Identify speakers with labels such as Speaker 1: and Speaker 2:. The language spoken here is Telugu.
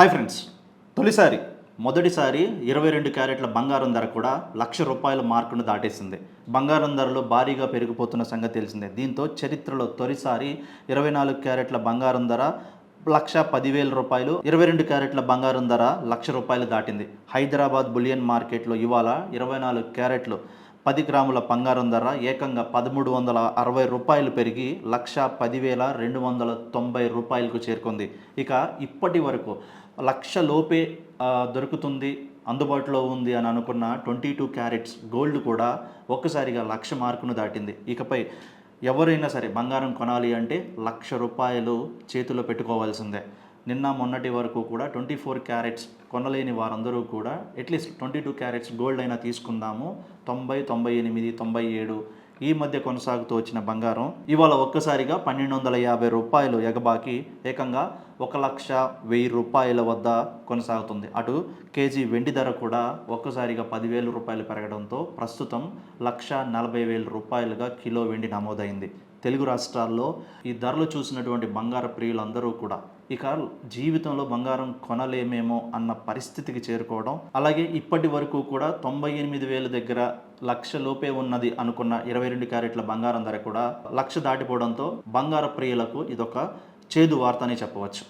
Speaker 1: Hi friends. తొలిసారి మొదటిసారి ఇరవై రెండు క్యారెట్ల బంగారం ధర కూడా లక్ష రూపాయల మార్కును దాటేసింది. బంగారం ధరలు భారీగా పెరిగిపోతున్న సంగతి తెలిసిందే. దీంతో చరిత్రలో తొలిసారి ఇరవై నాలుగు క్యారెట్ల బంగారం ధర లక్ష పదివేల రూపాయలు ఇరవై రెండు క్యారెట్ల బంగారం ధర లక్ష రూపాయలు దాటింది. హైదరాబాద్ బులియన్ మార్కెట్లో ఇవాళ ఇరవై నాలుగు క్యారెట్లు పది గ్రాముల బంగారం ధర ఏకంగా పదమూడు వందల అరవై రూపాయలు పెరిగి లక్ష పదివేల రెండు వందల తొంభై రూపాయలకు చేరుకుంది. ఇక ఇప్పటి వరకు లక్ష లోపే దొరుకుతుంది అందుబాటులో ఉంది అని అనుకున్న ట్వంటీ టూ క్యారెట్స్ గోల్డ్ కూడా ఒక్కసారిగా లక్ష మార్కును దాటింది. ఇకపై ఎవరైనా సరే బంగారం కొనాలి అంటే లక్ష రూపాయలు చేతిలో పెట్టుకోవాల్సిందే. నిన్న మొన్నటి వరకు కూడా ట్వంటీ ఫోర్ క్యారెట్స్ కొనలేని వారందరూ కూడా at least twenty two carats gold అయినా తీసుకుందాము. తొంభై తొంభై ఎనిమిది తొంభై ఏడు ఈ మధ్య కొనసాగుతూ వచ్చిన బంగారం. ఇవాళ ఒక్కసారిగా పన్నెండు వందల యాభై రూపాయలు ఎగబాకి ఏకంగా ఒక లక్ష వెయ్యి రూపాయల వద్ద కొనసాగుతుంది. అటు కేజీ వెండి ధర కూడా ఒక్కసారిగా పదివేల రూపాయలు పెరగడంతో ప్రస్తుతం లక్ష నలభై వేల రూపాయలుగా కిలో వెండి నమోదైంది. తెలుగు రాష్ట్రాల్లో ఈ ధరలు చూసినటువంటి బంగార ప్రియులందరూ కూడా ఇక జీవితంలో బంగారం కొనలేమేమో అన్న పరిస్థితికి చేరుకోవడం అలాగే ఇప్పటి వరకు కూడా తొంభై ఎనిమిది వేల దగ్గర లక్ష లోపే ఉన్నది అనుకున్న ఇరవై రెండు క్యారెట్ల బంగారం ధర కూడా లక్ష దాటిపోవడంతో బంగార ప్రియులకు ఇదొక చేదు వార్త అని చెప్పవచ్చు.